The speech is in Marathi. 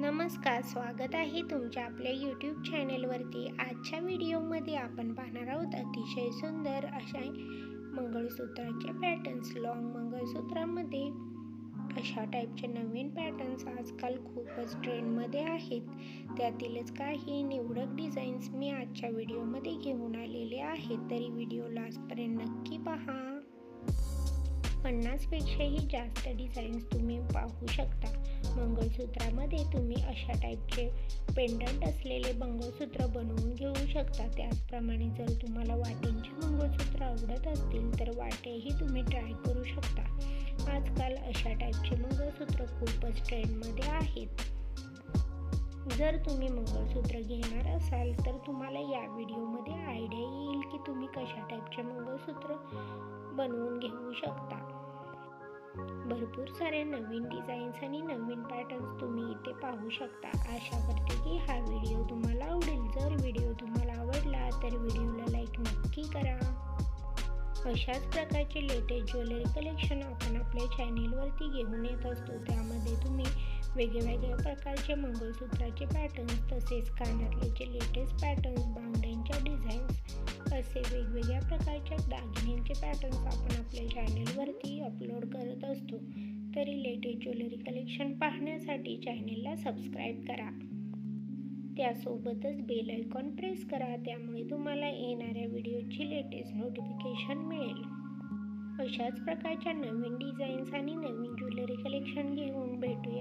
नमस्कार स्वागत आहे तुमच्या आपल्या यूट्यूब चॅनेलवरती आजच्या व्हिडिओमध्ये आपण पाहणार आहोत अतिशय सुंदर अशा मंगळसूत्राचे पॅटर्न्स लॉंग मंगळसूत्रामध्ये अशा टाईपचे नवीन पॅटर्न्स आजकाल खूपच ट्रेंडमध्ये आहेत. त्यातीलच काही निवडक डिझाईन्स मी आजच्या व्हिडिओमध्ये घेऊन आलेले आहेत तरी व्हिडिओ लास्टपर्यंत नक्की पहा. पन्नासपेक्षाही जास्त डिझाईन्स तुम्ही पाहू शकता. मंगळसूत्रामध्ये तुम्ही अशा टाईपचे पेंडंट असलेले मंगळसूत्र बनवून घेऊ शकता. त्याचप्रमाणे जर तुम्हाला वाटेंची मंगळसूत्र आवडत असतील तर वाटेही तुम्ही ट्राय करू शकता. आजकाल अशा टाईपचे मंगळसूत्र खूपच ट्रेंडमध्ये आहेत. जर तुम्ही मंगळसूत्र घेणार असाल तर तुम्हाला या व्हिडिओमध्ये आयडिया येईल की तुम्ही कशा टाईपचे मंगळसूत्र बनवून घेऊ शकता. भरपूर साऱ्या नवीन डिझाईन्स आणि नवीन पॅटर्न्स तुम्ही इथे पाहू शकता. आशा करते की हा व्हिडिओ तुम्हाला आवडेल. जर व्हिडिओ तुम्हाला आवडला तर व्हिडिओला लाईक नक्की करा. अशाच प्रकारचे लेटेस्ट ज्वेलरी कलेक्शन आपण आपल्या चॅनेलवरती घेऊन येत असतो. त्यामध्ये तुम्ही वेगवेगळ्या प्रकारचे मंगळसूत्राचे पॅटर्न्स तसेच कानातल्याचे लेटेस्ट पॅटर्न्स बांगड्यांच्या डिझाईन्स असे वेगवेगळ्या प्रकारच्या दागिन्यांचे पॅटर्न्स आपण आपल्या चॅनेलवरती अपलोड करत असतो. तरी लेटेस्ट ज्वेलरी कलेक्शन पाहण्यासाठी चॅनेलला सबस्क्राईब करा. त्यासोबतच बेल आयकॉन प्रेस करा त्यामुळे तुम्हाला येणाऱ्या व्हिडिओची लेटेस्ट नोटिफिकेशन मिळेल. अशाच प्रकारच्या नवीन डिझाईन्स आणि नवीन ज्वेलरी कलेक्शन घेऊन भेटूया.